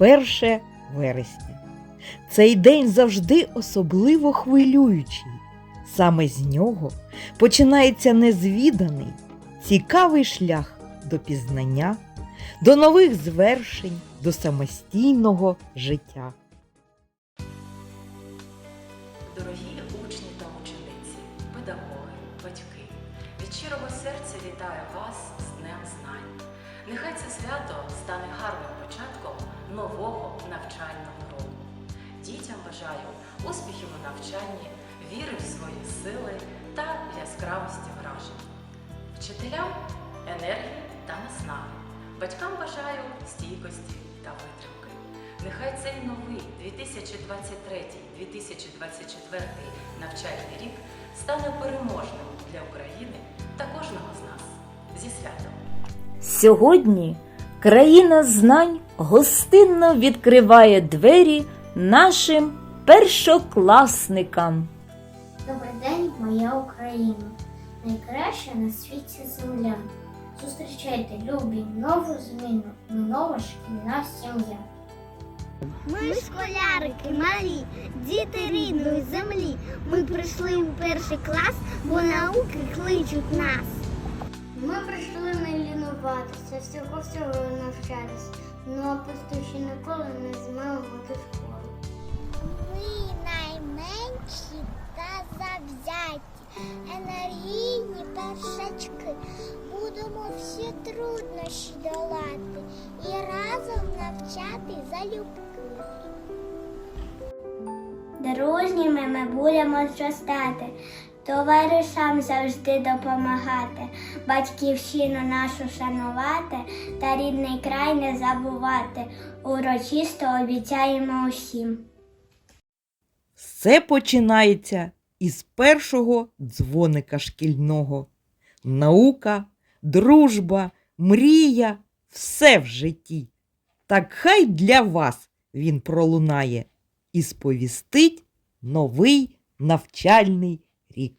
1 вересня. Цей день завжди особливо хвилюючий. Саме з нього починається незвіданий, цікавий шлях до пізнання, до нових звершень, до самостійного життя. Дорогі учні та учениці, педагоги, батьки, від щирого серця вітаю вас з Днем Знань. Нехай це свято стане гарним початком нового навчального року. Дітям бажаю успіхів у навчанні, віри в свої сили та яскравості вражень. Вчителям енергії та наснаги. Батькам бажаю стійкості та витримки. Нехай цей новий 2023-2024 навчальний рік стане переможним для України та кожного з нас. Зі святом! Сьогодні країна знань гостинно відкриває двері нашим першокласникам. Добрий день, моя Україна, найкраща на світі земля. Зустрічайте, любі, нову зміну, нова шкільна сім'я. Ми школярики малі, діти рідної землі. Ми прийшли у перший клас, бо науки кличуть нас. Ми прийшли не лінуватися, всього всього навчатись. Ну а пустощі ніколи не змелимо до школи. Ми найменші та завзяті, енергійні першачки. Будемо всі труднощі долати і разом навчати залюбки. Дружніми ми будемо зростати, товаришам завжди допомагати, батьківщину нашу шанувати та рідний край не забувати. Урочисто обіцяємо усім. Все починається із першого дзвоника шкільного. Наука, дружба, мрія все в житті. Так хай для вас він пролунає і сповістить новий навчальний рік.